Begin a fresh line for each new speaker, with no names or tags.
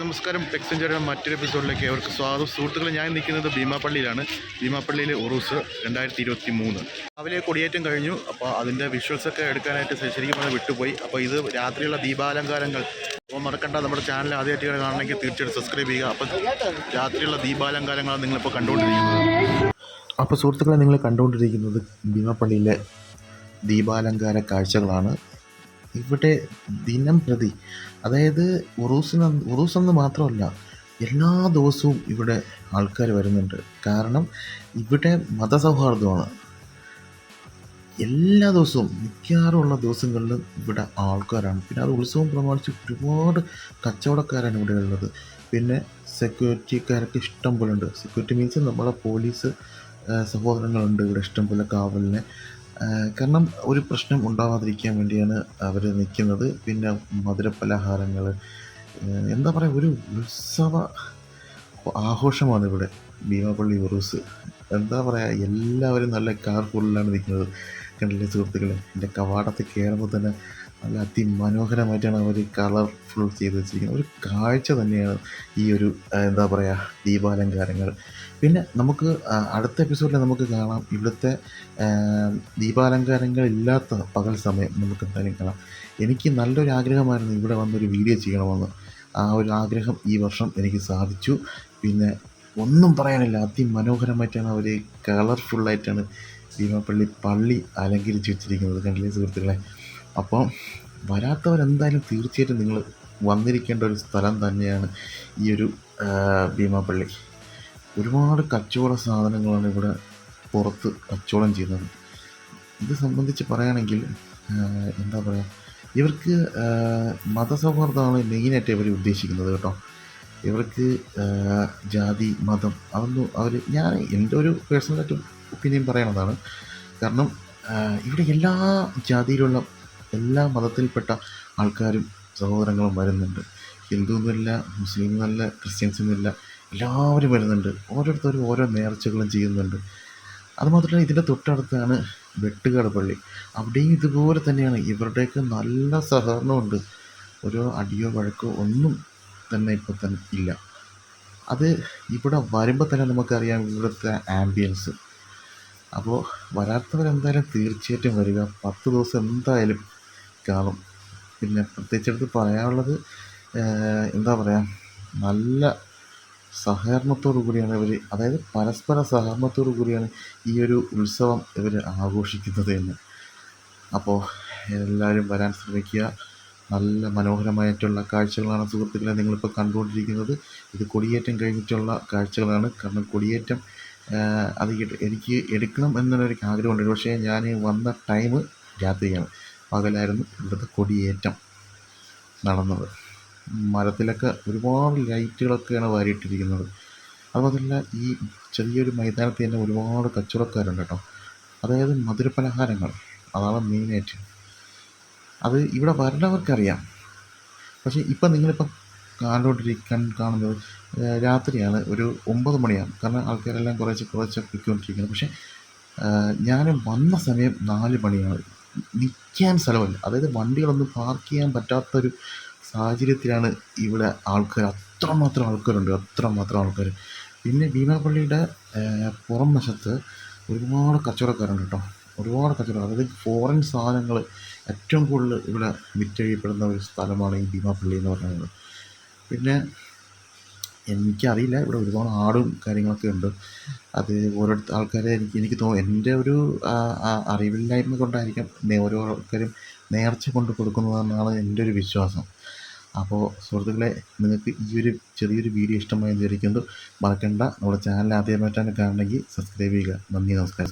നമസ്കാരം ടെക്സഞ്ചറിയുടെ മറ്റൊരു എപ്പിസോഡിലേക്ക് അവർക്ക് സ്വാഗതം. സുഹൃത്തുക്കളെ ഞാൻ നിൽക്കുന്നത് ഭീമാപ്പള്ളിയിലാണ് ഭീമാപ്പള്ളിയിലെ ഉറൂസ് രണ്ടായിരത്തി ഇരുപത്തി മൂന്ന് രാവിലെ കൊടിയേറ്റം കഴിഞ്ഞു. അപ്പോൾ അതിന്റെ വിഷ്വൽസ് ഒക്കെ എടുക്കാനായിട്ട് ശരിക്കും പറഞ്ഞാൽ വിട്ടുപോയി. അപ്പോൾ ഇത് രാത്രിയുള്ള ദീപാലങ്കാരങ്ങൾ. അപ്പോൾ മറക്കണ്ട നമ്മുടെ ചാനൽ ആദ്യമായിട്ട് കാണണമെങ്കിൽ തീർച്ചയായിട്ടും സബ്സ്ക്രൈബ് ചെയ്യുക. അപ്പോൾ രാത്രിയുള്ള ദീപാലങ്കാരങ്ങളാണ് നിങ്ങളിപ്പോൾ കണ്ടുകൊണ്ടിരിക്കുന്നത്. അപ്പോൾ സുഹൃത്തുക്കളെ നിങ്ങൾ കണ്ടുകൊണ്ടിരിക്കുന്നത് ഭീമാപ്പള്ളിയിലെ ദീപാലങ്കാര കാഴ്ചകളാണ്. ഇവിടെ ദിനം പ്രതി അതായത് ഉറൂസിന് ഉറൂസ് എന്ന് മാത്രമല്ല എല്ലാ ദിവസവും ഇവിടെ ആൾക്കാർ വരുന്നുണ്ട്. കാരണം ഇവിടെ മതസൗഹാർദ്ദമാണ്. എല്ലാ ദിവസവും മിക്കവാറുമുള്ള ദിവസങ്ങളിലും ഇവിടെ ആൾക്കാരാണ്. പിന്നെ അത് ഉത്സവം പ്രമാണിച്ച് ഒരുപാട് കച്ചവടക്കാരാണ് ഇവിടെ ഉള്ളത്. പിന്നെ സെക്യൂരിറ്റിക്കാരൊക്കെ ഇഷ്ടം പോലെ ഉണ്ട് സെക്യൂരിറ്റി മീൻസ് നമ്മളെ പോലീസ് സഹോദരങ്ങളുണ്ട് ഇവിടെ ഇഷ്ടം പോലെ കാവലിന്. കാരണം ഒരു പ്രശ്നം ഉണ്ടാവാതിരിക്കാൻ വേണ്ടിയാണ് അവർ നിൽക്കുന്നത്. പിന്നെ മധുരപലഹാരങ്ങൾ എന്താ പറയുക ഒരു ഉത്സവ ആഘോഷമാണ് ഇവിടെ. ഭീമാപ്പള്ളി ഉറൂസ്. എന്താ പറയുക എല്ലാവരും നല്ല കളർഫുള്ളിലാണ് നിൽക്കുന്നത്. കണ്ടില്ലേ സുഹൃത്തുക്കളെ? എന്റെ കവാടത്തിൽ കയറുമ്പോൾ തന്നെ നല്ല അതിമനോഹരമായിട്ടാണ് അവർ കളർഫുൾ ചെയ്ത് വെച്ചിരിക്കുന്നത്. ഒരു കാഴ്ച തന്നെയാണ് ഈ ഒരു എന്താ പറയുക ദീപാലങ്കാരങ്ങൾ പിന്നെ നമുക്ക് അടുത്ത എപ്പിസോഡിൽ നമുക്ക് കാണാം ഇവിടുത്തെ ദീപാലങ്കാരങ്ങൾ ഇല്ലാത്ത പകൽ സമയം നമുക്ക് എന്തായാലും കാണാം. എനിക്ക് നല്ലൊരു ആഗ്രഹമായിരുന്നു ഇവിടെ വന്നൊരു വീഡിയോ ചെയ്യണമെന്ന്. ആ ഒരു ആഗ്രഹം ഈ വർഷം എനിക്ക് സാധിച്ചു. പിന്നെ ഒന്നും പറയാനില്ല അതിമനോഹരമായിട്ടാണ് അവർ കളർഫുള്ളായിട്ടാണ് ഭീമാപ്പള്ളി പള്ളി അലങ്കരിച്ച് വെച്ചിരിക്കുന്നത്. കണ്ടില്ലേ സുഹൃത്തുക്കളെ? അപ്പം വരാത്തവരെന്തായാലും തീർച്ചയായിട്ടും നിങ്ങൾ വന്നിരിക്കേണ്ട ഒരു സ്ഥലം തന്നെയാണ് ഈ ഒരു ഭീമാപ്പള്ളി ഒരുപാട് കച്ചവട സാധനങ്ങളാണ് ഇവിടെ പുറത്ത് കച്ചവടം ചെയ്യുന്നത്. ഇത് സംബന്ധിച്ച് പറയുകയാണെങ്കിൽ എന്താ പറയുക ഇവർക്ക് മതസൗഹാർദ്ദമാണ് മെയിനായിട്ട് ഇവർ ഉദ്ദേശിക്കുന്നത് കേട്ടോ. ഇവർക്ക് ജാതി മതം അതൊന്നും അവർ ഞാൻ എന്റെ ഒരു പേഴ്സണലായിട്ട് ഒപ്പീനിയൻ പറയണതാണ്. കാരണം ഇവിടെ എല്ലാ ജാതിയിലുള്ള എല്ലാ മതത്തിൽപ്പെട്ട ആൾക്കാരും സഹോദരങ്ങളും വരുന്നുണ്ട്. ഹിന്ദു എന്നില്ല മുസ്ലിം എന്നല്ല ക്രിസ്ത്യൻസ് എന്നില്ല എല്ലാവരും വരുന്നുണ്ട്. ഓരോരുത്തരും ഓരോ നേർച്ചകളും ചെയ്യുന്നുണ്ട്. അതുമാത്രമല്ല ഇതിന്റെ തൊട്ടടുത്താണ് വെട്ടുകാട് പള്ളി. അവിടെയും ഇതുപോലെ തന്നെയാണ്. ഇവരുടെയൊക്കെ നല്ല സഹകരണമുണ്ട്. ഒരു അടിയോ വഴക്കോ ഒന്നും തന്നെ ഇപ്പോൾ തന്നെ ഇല്ല. അത് ഇവിടെ വരുമ്പോൾ തന്നെ നമുക്കറിയാം ഇവിടുത്തെ ആംബിയൻസ്. അപ്പോൾ വരാത്തവരെന്തായാലും തീർച്ചയായിട്ടും വരിക. പത്ത് ദിവസം എന്തായാലും കാണും. പിന്നെ പ്രത്യേകിച്ചെടുത്ത് പറയാനുള്ളത് എന്താ പറയുക നല്ല സഹകരണത്തോടു കൂടിയാണ് ഇവർ അതായത് പരസ്പര സഹകരണത്തോടു കൂടിയാണ് ഈ ഒരു ഉത്സവം ഇവർ ആഘോഷിക്കുന്നത് എന്ന്. അപ്പോൾ എല്ലാവരും വരാൻ ശ്രമിക്കുക. നല്ല മനോഹരമായിട്ടുള്ള കാഴ്ചകളാണ് സുഹൃത്തുക്കളെ നിങ്ങളിപ്പോൾ കണ്ടുകൊണ്ടിരിക്കുന്നത്. ഇത് കൊടിയേറ്റം കഴിഞ്ഞിട്ടുള്ള കാഴ്ചകളാണ്. കാരണം കൊടിയേറ്റം അത് എനിക്ക് എടുക്കണം എന്നുള്ളൊരു ആഗ്രഹമുണ്ട്. പക്ഷേ ഞാൻ വന്ന ടൈം രാത്രിയാണ്. പകലായിരുന്നു ഇവിടുത്തെ കൊടിയേറ്റം നടന്നത്. മരത്തിലൊക്കെ ഒരുപാട് ലൈറ്റുകളൊക്കെയാണ് വാരിയിട്ടിരിക്കുന്നത്. അതുപോലെ ഈ ചെറിയൊരു മൈതാനത്ത് തന്നെ ഒരുപാട് കച്ചവടക്കാരുണ്ട് കേട്ടോ. അതായത് മധുരപലഹാരങ്ങൾ. അതാണ് മെയിനായിട്ട് അത് ഇവിടെ വരണവർക്കറിയാം പക്ഷേ ഇപ്പം നിങ്ങളിപ്പം കണ്ടുകൊണ്ടിരിക്കാൻ കാണുന്നത് രാത്രിയാണ്. ഒരു ഒമ്പത് മണിയാണ്. കാരണം ആൾക്കാരെല്ലാം കുറേശ്ശെ കുറേശ്ശെ പൊയ്ക്കൊണ്ടിരിക്കുന്നത് പക്ഷേ ഞാൻ വന്ന സമയം നാല് മണിയാണ്. നിൽക്കാൻ സ്ഥലമല്ല. അതായത് വണ്ടികളൊന്നും പാർക്ക് ചെയ്യാൻ പറ്റാത്തൊരു സാഹചര്യത്തിലാണ് ഇവിടെ ആൾക്കാർ അത്രമാത്രം ആൾക്കാരുണ്ട്. അത്രമാത്രം ആൾക്കാർ പിന്നെ ഭീമാപള്ളിയുടെ പുറം വശത്ത് ഒരുപാട് കച്ചവടക്കാരുണ്ട് കേട്ടോ. ഒരുപാട് കച്ചവടം അതായത് ഫോറിൻ സാധനങ്ങൾ ഏറ്റവും കൂടുതൽ ഇവിടെ വിറ്റഴിയപ്പെടുന്ന ഒരു സ്ഥലമാണ് ഈ ഭീമാപള്ളി എന്ന് പറയുന്നത്. പിന്നെ എനിക്കറിയില്ല. ഇവിടെ ഒരുപാട് ആടും കാര്യങ്ങളൊക്കെ ഉണ്ട്. അത് ഓരോരുത്ത ആൾക്കാരെ എനിക്ക് എനിക്ക് തോന്നുന്നു എന്റെ ഒരു അറിവില്ലായ്മ കൊണ്ടായിരിക്കാം ഓരോ ആൾക്കാരും നേർച്ച കൊണ്ട് കൊടുക്കുന്നതെന്നാണ് എന്റെ ഒരു വിശ്വാസം. അപ്പോൾ സുഹൃത്തുക്കളെ നിങ്ങൾക്ക് ഈ ഒരു ചെറിയൊരു വീഡിയോ ഇഷ്ടമായി വിചാരിക്കുന്നു. മറക്കണ്ട. നമ്മുടെ ചാനൽ ആദ്യമായിട്ടാണ് കാണണമെങ്കിൽ സബ്സ്ക്രൈബ് ചെയ്യുക. നന്ദി നമസ്കാരം.